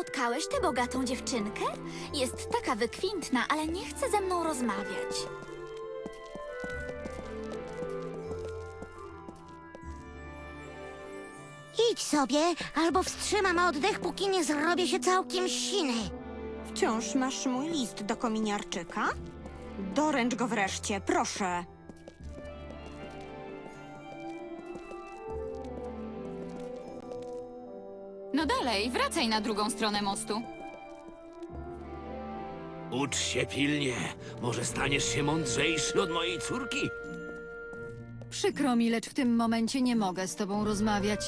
spotkałeś tę bogatą dziewczynkę? Jest taka wykwintna, ale nie chce ze mną rozmawiać. Idź sobie, albo wstrzymam oddech, póki nie zrobię się całkiem siny. Wciąż masz mój list do kominiarczyka? Doręcz go wreszcie, proszę. No dalej, wracaj na drugą stronę mostu. Ucz się pilnie. Może staniesz się mądrzejszy od mojej córki. Przykro mi, lecz w tym momencie nie mogę z tobą rozmawiać.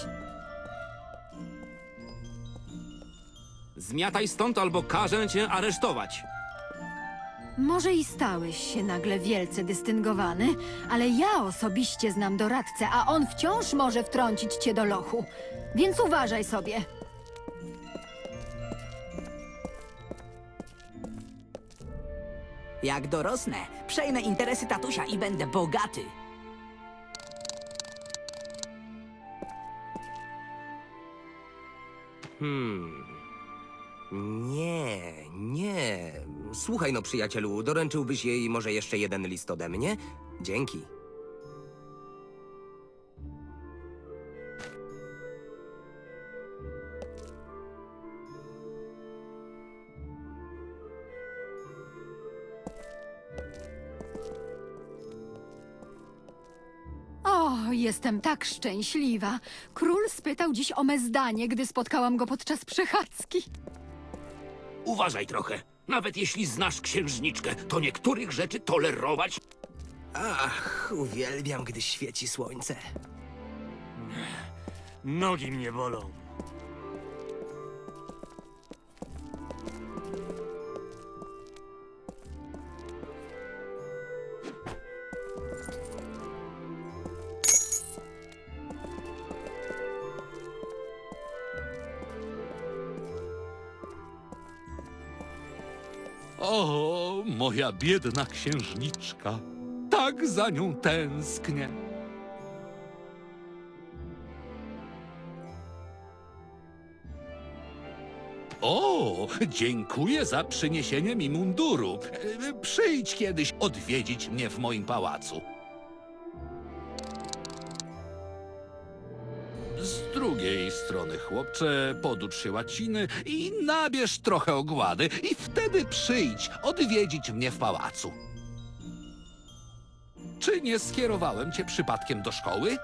Zmiataj stąd albo każę cię aresztować. Może i stałeś się nagle wielce dystyngowany, ale ja osobiście znam doradcę, a on wciąż może wtrącić cię do lochu. Więc uważaj sobie. Jak dorosnę, przejmę interesy tatusia i będę bogaty. Hmm. Nie, nie. Słuchaj no, przyjacielu, doręczyłbyś jej może jeszcze jeden list ode mnie? Dzięki. Jestem tak szczęśliwa. Król spytał dziś o me zdanie, gdy spotkałam go podczas przechadzki. Uważaj trochę. Nawet jeśli znasz księżniczkę, to niektórych rzeczy tolerować Ach, uwielbiam, gdy świeci słońce. Nogi mnie bolą. Moja biedna księżniczka. Tak za nią tęsknię. O, dziękuję za przyniesienie mi munduru. Przyjdź kiedyś odwiedzić mnie w moim pałacu. Strony, chłopcze, poducz się łaciny i nabierz trochę ogłady i wtedy przyjdź odwiedzić mnie w pałacu. Czy nie skierowałem cię przypadkiem do szkoły?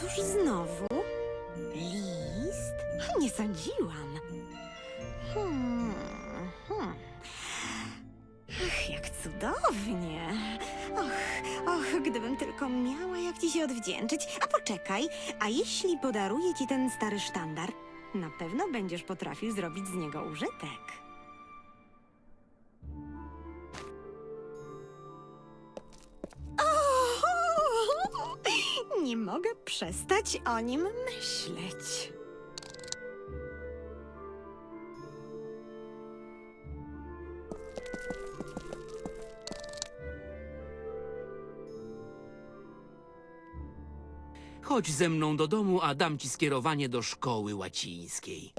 Cóż znowu? List? Nie sądziłam. Hmm, hmm. Ach, jak cudownie. Och, och, gdybym tylko miała jak ci się odwdzięczyć. A poczekaj, a jeśli podaruję ci ten stary sztandar, na pewno będziesz potrafił zrobić z niego użytek. Nie mogę przestać o nim myśleć. Chodź ze mną do domu, a dam ci skierowanie do szkoły łacińskiej.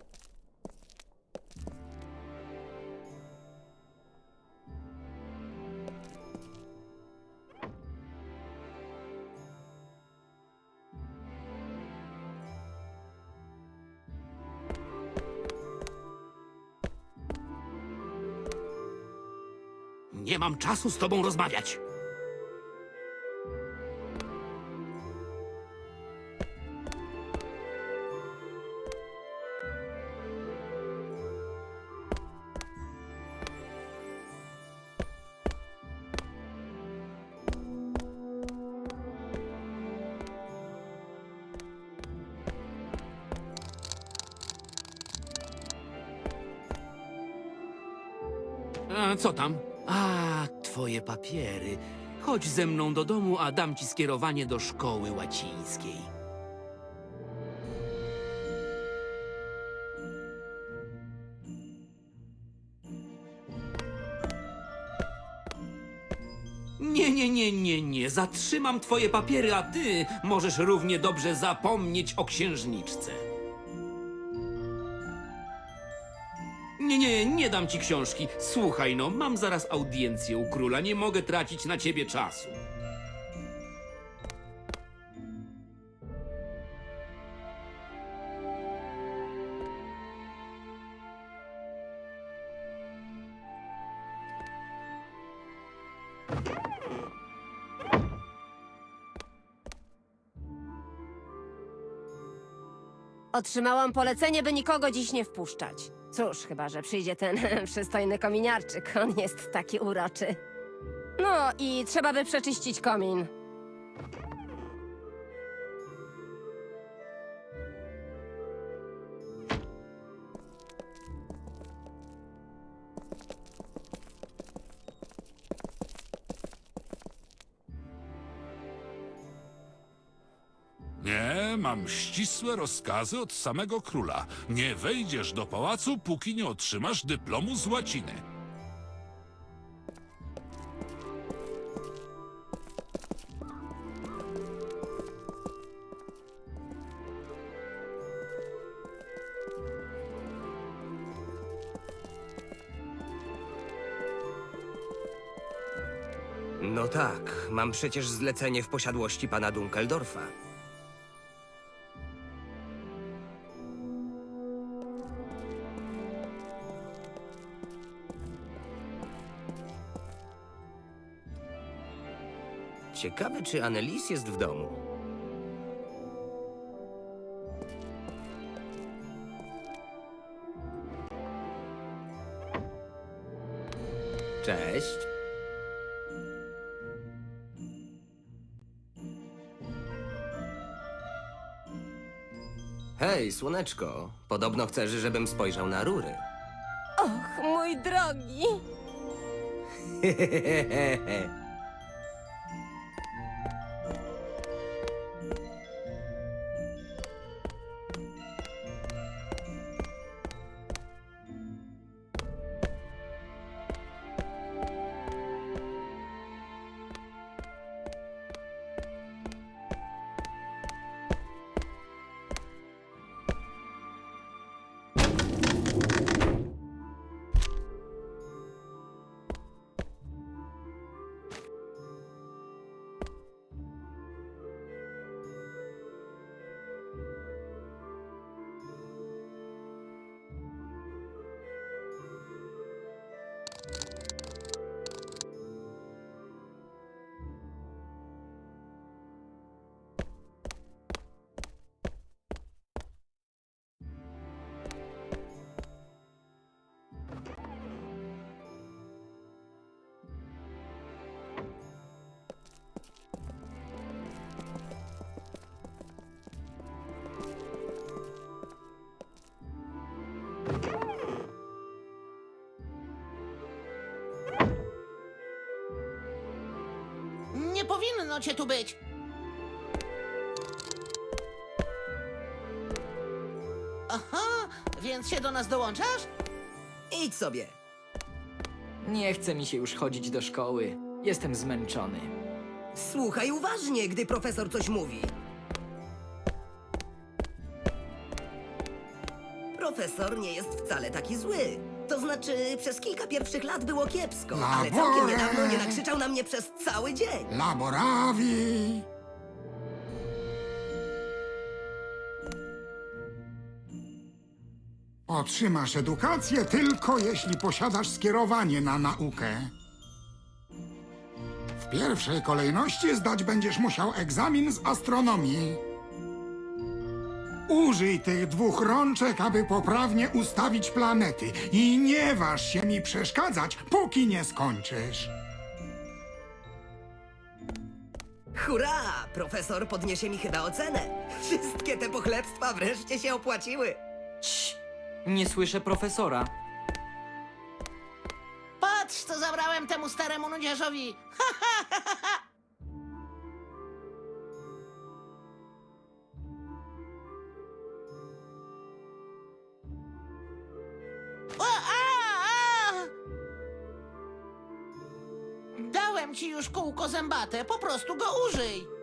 Nie mam czasu z tobą rozmawiać. Co tam? A, twoje papiery. Chodź ze mną do domu, a dam ci skierowanie do szkoły łacińskiej. Nie, nie, nie, nie, nie. Zatrzymam twoje papiery, a ty możesz równie dobrze zapomnieć o księżniczce. Nie, nie, nie dam ci książki. Słuchaj no, mam zaraz audiencję u króla, nie mogę tracić na ciebie czasu. Otrzymałam polecenie, by nikogo dziś nie wpuszczać. Cóż, chyba że przyjdzie ten przystojny kominiarczyk. On jest taki uroczy. No i trzeba by przeczyścić komin. Ścisłe rozkazy od samego króla. Nie wejdziesz do pałacu, póki nie otrzymasz dyplomu z łaciny. No tak, mam przecież zlecenie w posiadłości pana Dunkeldorfa. Ciekawe, czy Annelies jest w domu. Cześć. Hej, słoneczko. Podobno chcesz, żebym spojrzał na rury. Och, mój drogi! powinno cię tu być. Aha, więc się do nas dołączasz? Idź sobie. Nie chce mi się już chodzić do szkoły. Jestem zmęczony. Słuchaj uważnie, gdy profesor coś mówi. Profesor nie jest wcale taki zły. To znaczy, przez kilka pierwszych lat było kiepsko, ale całkiem niedawno nie nakrzyczał na mnie przez cały dzień. Laborawi! Otrzymasz edukację tylko jeśli posiadasz skierowanie na naukę. W pierwszej kolejności zdać będziesz musiał egzamin z astronomii. Użyj tych dwóch rączek, aby poprawnie ustawić planety i nie waż się mi przeszkadzać, póki nie skończysz. Hurra! Profesor podniesie mi chyba ocenę. Wszystkie te pochlebstwa wreszcie się opłaciły. Cii, nie słyszę profesora. Patrz, co zabrałem temu staremu nudziarzowi. Dałem ci już kółko zębate, po prostu go użyj.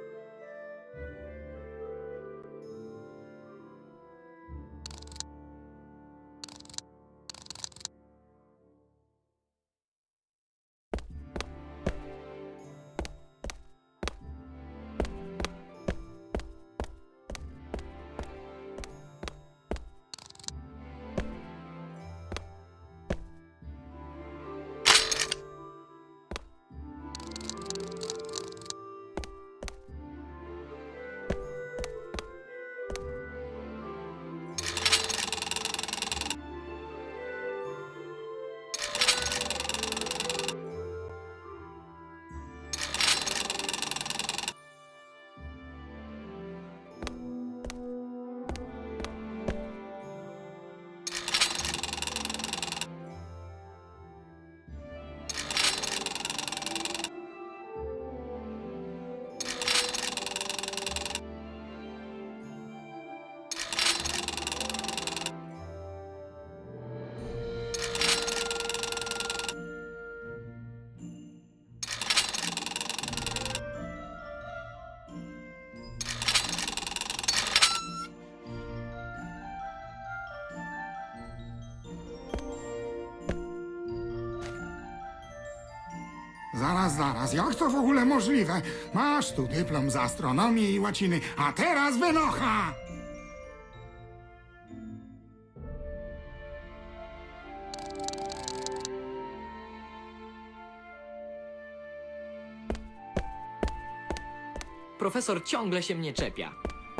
Zaraz, jak to w ogóle możliwe? Masz tu dyplom z astronomii i łaciny, a teraz wynocha! Profesor ciągle się mnie czepia.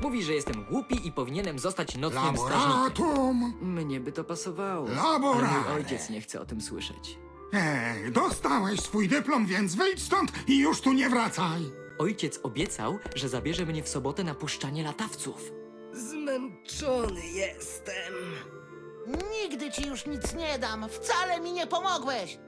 Mówi, że jestem głupi i powinienem zostać nocnym strażnikiem. Laboratum! Mnie by to pasowało. Ale mój ojciec nie chce o tym słyszeć. Ej, dostałeś swój dyplom, więc wyjdź stąd i już tu nie wracaj! Ojciec obiecał, że zabierze mnie w sobotę na puszczanie latawców. Zmęczony jestem. Nigdy ci już nic nie dam, wcale mi nie pomogłeś.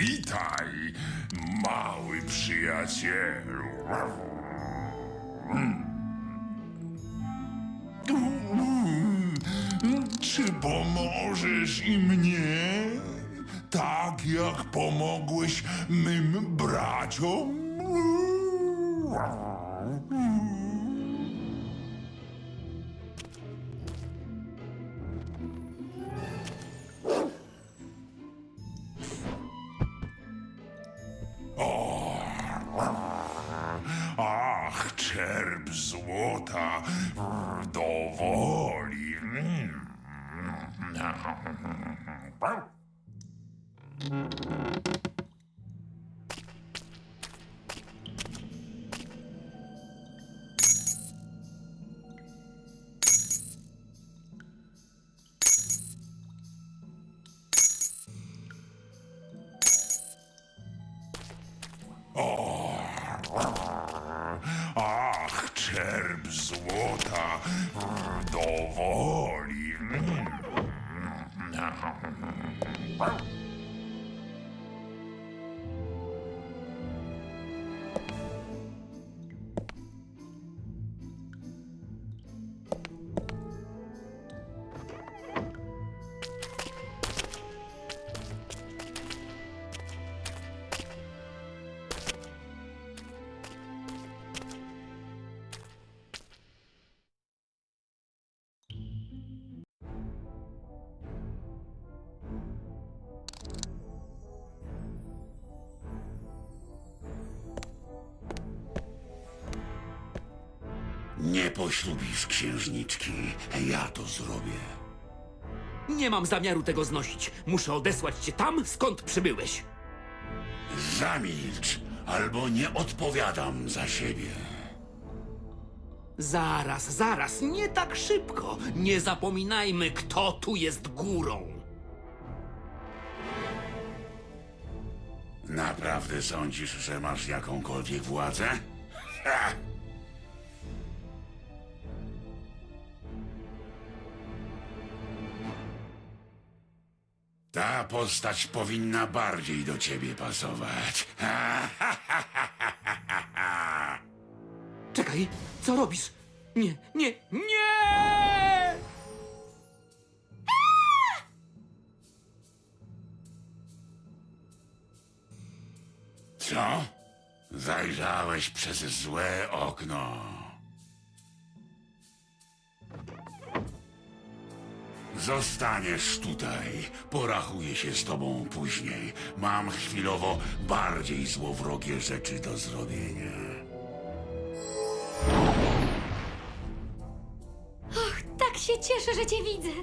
Witaj, mały przyjacielu. Czy pomożesz i mnie? Tak jak pomogłeś mym braciom? Złota dowoli. Ach, No. Nie poślubisz księżniczki. Ja to zrobię. Nie mam zamiaru tego znosić. Muszę odesłać cię tam, skąd przybyłeś. Zamilcz, albo nie odpowiadam za siebie. Zaraz, zaraz, nie tak szybko. Nie zapominajmy, kto tu jest górą. Naprawdę sądzisz, że masz jakąkolwiek władzę? Ha! Ta postać powinna bardziej do ciebie pasować. Czekaj, co robisz? Nie, nie, nie! Co? Zajrzałeś przez złe okno. Zostaniesz tutaj. Porachuję się z tobą później. Mam chwilowo bardziej złowrogie rzeczy do zrobienia. Tak się cieszę, że cię widzę.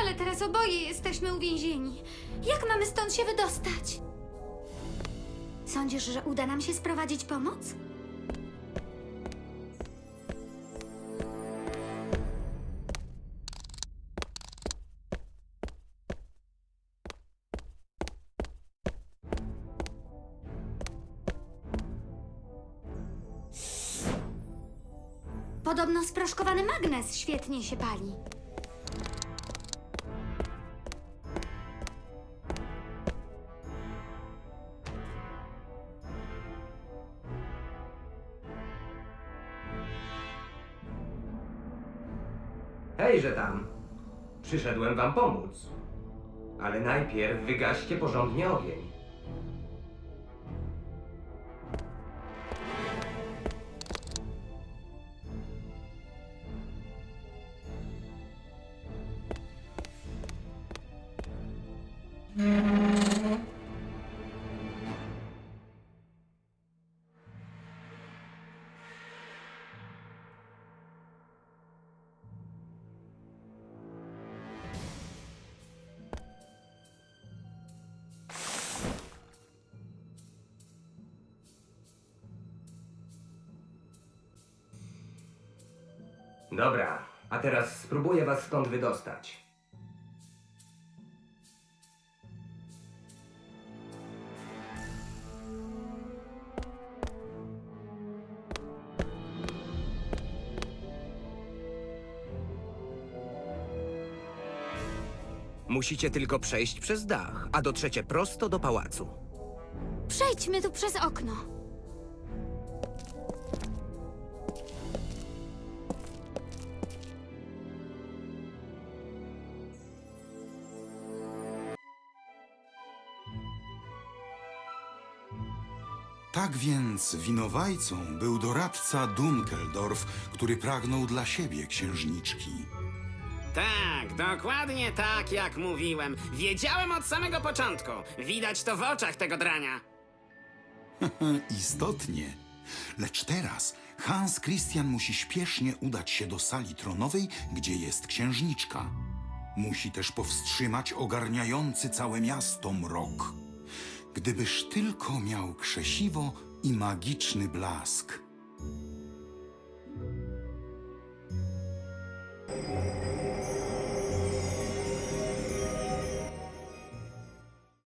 Ale teraz oboje jesteśmy uwięzieni. Jak mamy stąd się wydostać? Sądzisz, że uda nam się sprowadzić pomoc? Podobno sproszkowany magnes świetnie się pali. Hejże tam! Przyszedłem wam pomóc. Ale najpierw wygaście porządnie ogień. Dobra, a teraz spróbuję was stąd wydostać. Musicie tylko przejść przez dach, a dotrzecie prosto do pałacu. Przejdźmy tu przez okno. Tak więc winowajcą był doradca Dunkeldorf, który pragnął dla siebie księżniczki. Tak, dokładnie tak jak mówiłem. Wiedziałem od samego początku. Widać to w oczach tego drania. Istotnie. Lecz teraz Hans Christian musi śpiesznie udać się do sali tronowej, gdzie jest księżniczka. Musi też powstrzymać ogarniający całe miasto mrok. Gdybyż tylko miał krzesiwo i magiczny blask.